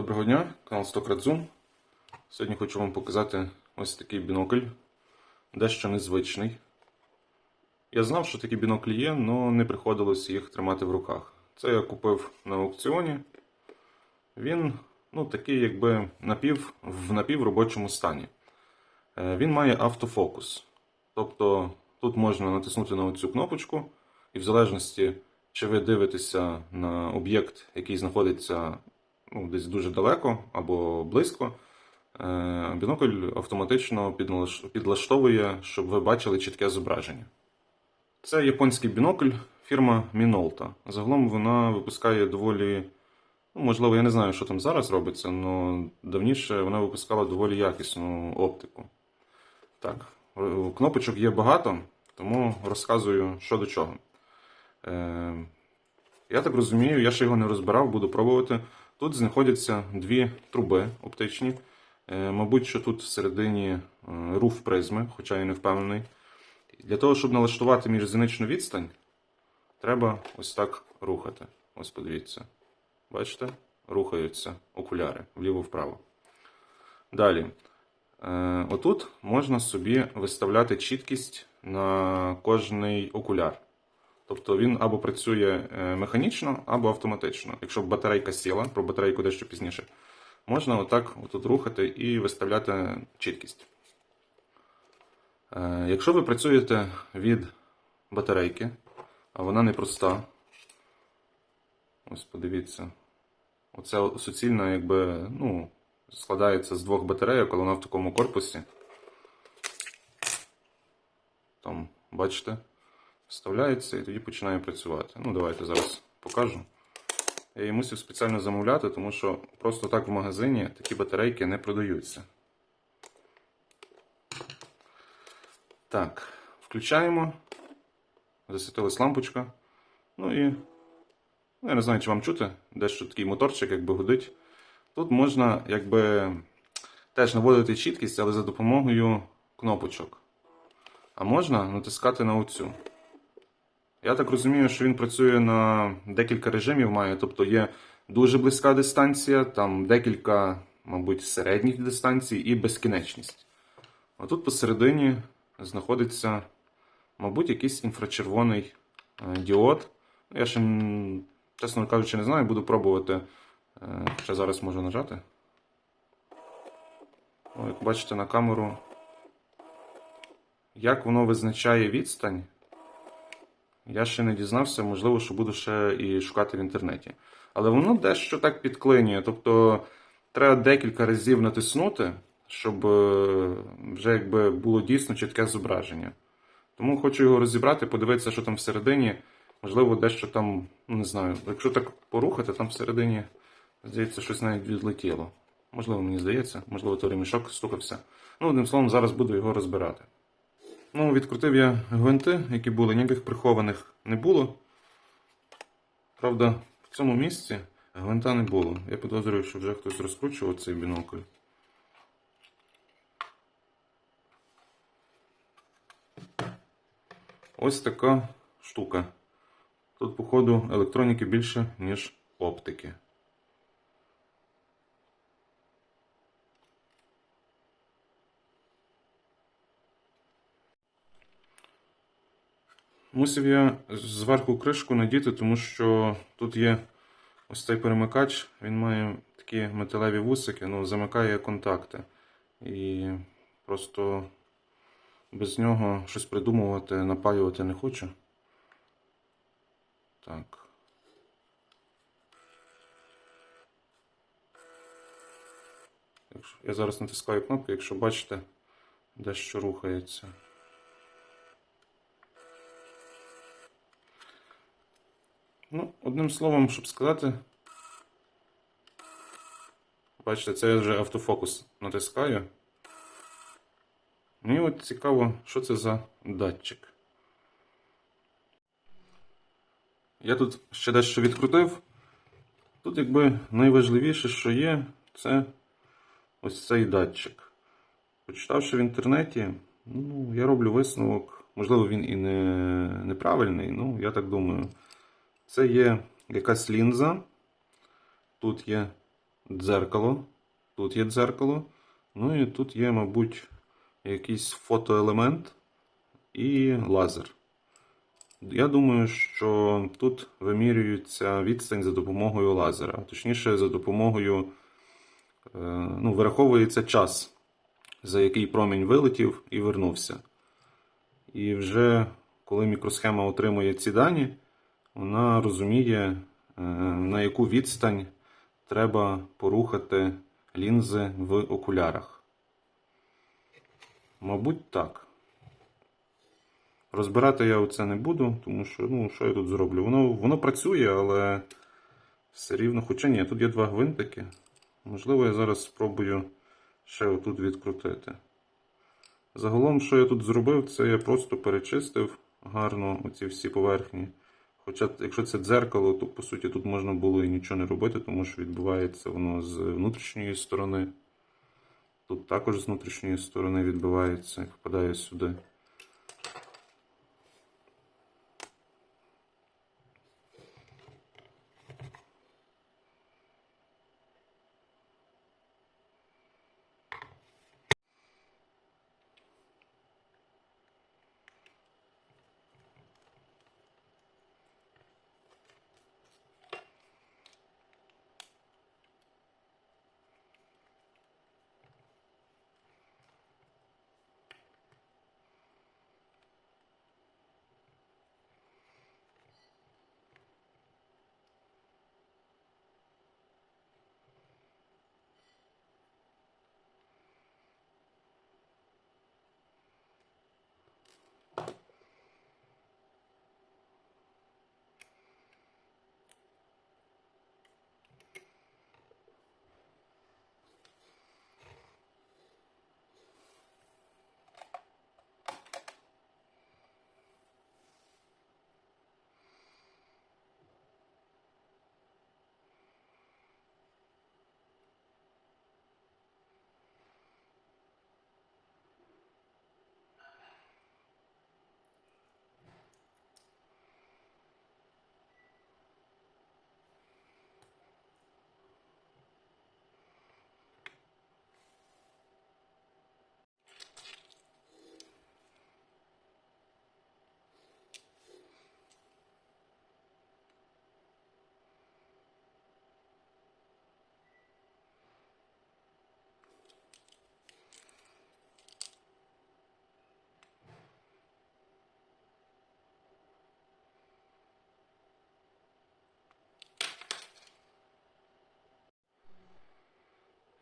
Доброго дня, канал Стократ Zoom. Сьогодні хочу вам показати ось такий бінокль, дещо незвичний. Я знав, що такі біноклі є, але не приходилось їх тримати в руках. Це я купив на аукціоні. Він ну, такий, якби напів, в напівробочому стані. Е, Він має автофокус. Тобто тут можна натиснути на цю кнопочку, і в залежності, чи ви дивитеся на об'єкт, який знаходиться ну, десь дуже далеко або близько, е, бінокль автоматично підлаштовує, щоб ви бачили чітке зображення. Це японський бінокль фірма Minolta. Загалом вона випускає доволі, ну, можливо, я не знаю, що там зараз робиться, але давніше вона випускала доволі якісну оптику. Так, е, кнопочок є багато, тому розказую, що до чого. Е, я так розумію, я ще його не розбирав, буду пробувати. Тут знаходяться дві труби оптичні. Е, Мабуть, що тут всередині е, руф призми, хоча я не впевнений. Для того, щоб налаштувати міжзіничну відстань, треба ось так рухати. Ось подивіться. Бачите? Рухаються окуляри вліво-вправо. Далі. Е, Отут можна собі виставляти чіткість на кожний окуляр. Тобто він або працює е, механічно, або автоматично. Якщо батарейка сіла, про батарейку дещо пізніше, можна отак отут рухати і виставляти чіткість. Е, Якщо ви працюєте від батарейки, а вона не проста, ось подивіться, оця суцільна, якби, ну, складається з двох батарейок, але вона в такому корпусі. Там, бачите? Вставляється і тоді починає працювати. Ну, давайте зараз покажу. Я її мусив спеціально замовляти, тому що просто так в магазині такі батарейки не продаються. Так, включаємо. Засвітилась лампочка. Ну і. Ну, я не знаю, чи вам чути, дещо такий моторчик якби гудить. Тут можна якби теж наводити чіткість, але за допомогою кнопочок. А можна натискати на оцю. Я так розумію, що він працює на декілька режимів має, тобто є дуже близька дистанція, там декілька, мабуть, середніх дистанцій і безкінечність. А тут посередині знаходиться, мабуть, якийсь інфрачервоний е, діод. Я ще, чесно кажучи, не знаю, буду пробувати. Е, Ще зараз можу нажати. О, як бачите на камеру, як воно визначає відстань. Я ще не дізнався, можливо, що буду ще і шукати в інтернеті. Але воно дещо так підклинює. Тобто треба декілька разів натиснути, щоб е, вже якби було дійсно чітке зображення. Тому хочу його розібрати, подивитися, що там всередині. Можливо, дещо там, ну не знаю, якщо так порухати, там всередині, здається, щось навіть відлетіло. Можливо, мені здається, можливо, то ремішок стукався. Ну, одним словом, зараз буду його розбирати. Ну, відкрутив я гвинти, які були, ніяких прихованих не було. Правда, в цьому місці гвинта не було. Я підозрюю, що вже хтось розкручував цей бінокль. Ось така штука. Тут, походу, електроніки більше, ніж оптики. Мусив я зверху кришку надіти, тому що тут є ось цей перемикач, він має такі металеві вусики, ну, замикає контакти. І просто без нього щось придумувати, напаювати не хочу. Так. Я зараз натискаю кнопку, якщо бачите, дещо рухається. Ну, одним словом, щоб сказати. Бачите, це я вже автофокус натискаю. Мені от цікаво, що це за датчик. Я тут ще дещо відкрутив. Тут, якби найважливіше, що є, це ось цей датчик. Почитавши в інтернеті, ну, я роблю висновок, можливо, він і не, неправильний, ну, я так думаю. Це є якась лінза. Тут є дзеркало. Тут є дзеркало. Ну і тут є, мабуть, якийсь фотоелемент і лазер. Я думаю, що тут вимірюється відстань за допомогою лазера, точніше, за допомогою е, ну, вираховується час, за який промінь вилетів і вернувся. І вже коли мікросхема отримує ці дані, вона розуміє, е, на яку відстань треба порухати лінзи в окулярах. Мабуть, так. Розбирати я це не буду, тому що, ну, що я тут зроблю? Воно, воно працює, але все рівно. Хоча ні, тут є два гвинтики. Можливо, я зараз спробую ще отут відкрутити. Загалом, що я тут зробив, це я просто перечистив гарно оці всі поверхні. Хоча, якщо це дзеркало, то по суті тут можна було і нічого не робити, тому що відбувається воно з внутрішньої сторони. Тут також з внутрішньої сторони відбивається і впадає сюди.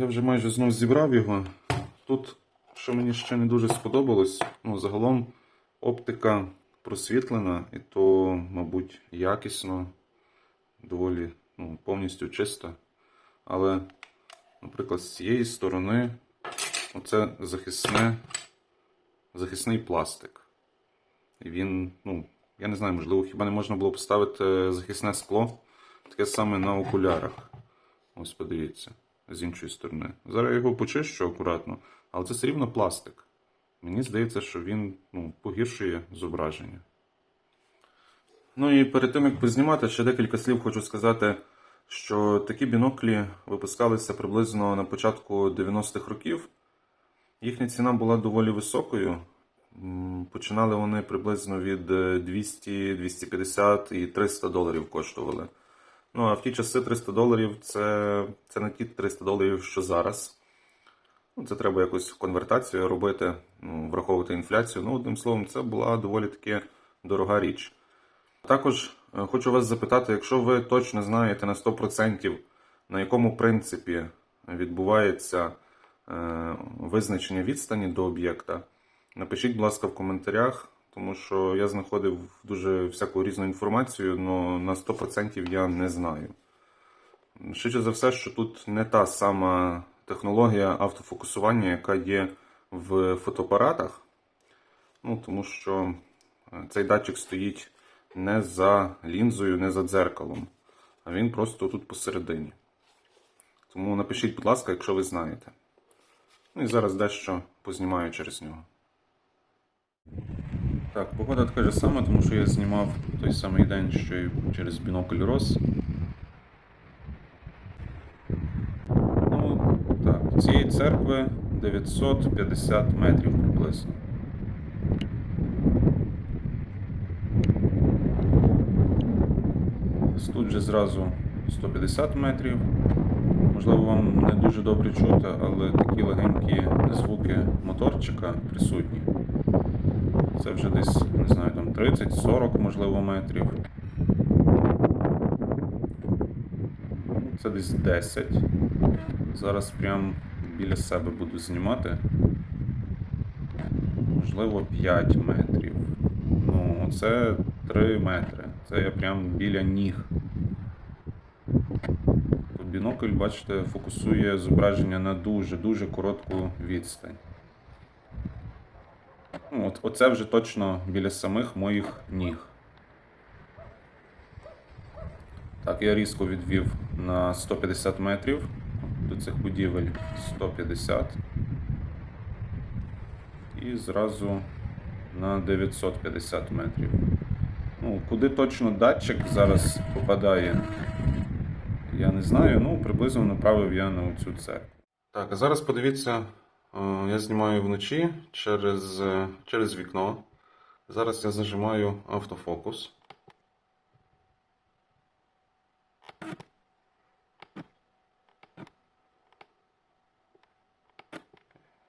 Я вже майже знов зібрав його. Тут, що мені ще не дуже сподобалось, ну, загалом оптика просвітлена, і то, мабуть, якісно, доволі ну, повністю чиста. Але, наприклад, з цієї сторони оце захисне, захисний пластик. І він, ну, я не знаю, можливо, хіба не можна було поставити захисне скло, таке саме на окулярах. Ось подивіться, з іншої сторони. Зараз я його почищу акуратно, але це все рівно пластик. Мені здається, що він ну, погіршує зображення. Ну і перед тим, як познімати, ще декілька слів хочу сказати, що такі біноклі випускалися приблизно на початку 90-х років. Їхня ціна була доволі високою. Починали вони приблизно від е, 200, 250 і 300 доларів коштували. Ну, а в ті часи 300 доларів це, це не ті 300 доларів, що зараз. Ну, це треба якусь конвертацію робити, ну, враховувати інфляцію. Ну, одним словом, це була доволі таки дорога річ. Також е, хочу вас запитати, якщо ви точно знаєте на 100%, на якому принципі відбувається е, визначення відстані до об'єкта, напишіть, будь ласка, в коментарях, тому що я знаходив дуже всяку різну інформацію, але на 100% я не знаю. Швидше за все, що тут не та сама технологія автофокусування, яка є в фотоапаратах. Ну, тому що е, цей датчик стоїть не за лінзою, не за дзеркалом, а він просто тут посередині. Тому напишіть, будь ласка, якщо ви знаєте. Ну і зараз дещо познімаю через нього. Так, погода така ж сама, тому що я знімав той самий день, що й через бінокль Рос. церкви 950 метрів приблизно. Тут же зразу 150 метрів. Можливо, вам не дуже добре чути, але такі легенькі звуки моторчика присутні. Це вже десь, не знаю, там 30-40, можливо, метрів. Це десь 10. Зараз прям біля себе буду знімати. Можливо, 5 метрів. Ну, це 3 метри. Це я прям біля ніг. Бінокль, бачите, фокусує зображення на дуже-дуже коротку відстань. От, оце вже точно біля самих моїх ніг. Так, я різко відвів на 150 метрів до цих будівель 150. І зразу на 950 метрів. Ну, куди точно датчик зараз попадає, я не знаю. Ну, приблизно направив я на цю церкву. Так, а зараз подивіться, я знімаю вночі через, е, через вікно. Зараз я зажимаю автофокус.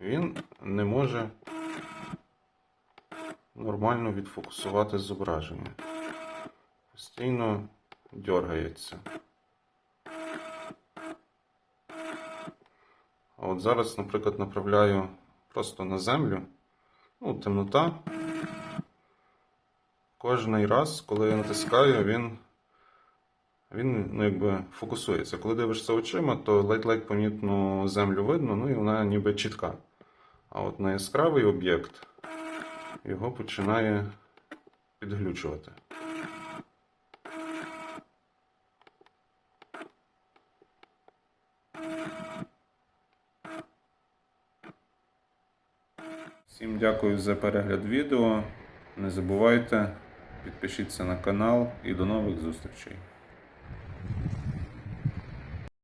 Він не може нормально відфокусувати зображення. Постійно дергається. А от зараз, наприклад, направляю просто на землю. Ну, темнота. Кожний раз, коли я натискаю, він, він ну, якби фокусується. Коли дивишся очима, то ледь-ледь помітно землю видно, ну і вона ніби чітка. А от на яскравий об'єкт його починає підглючувати. Дякую за перегляд відео. Не забувайте, підпишіться на канал і до нових зустрічей.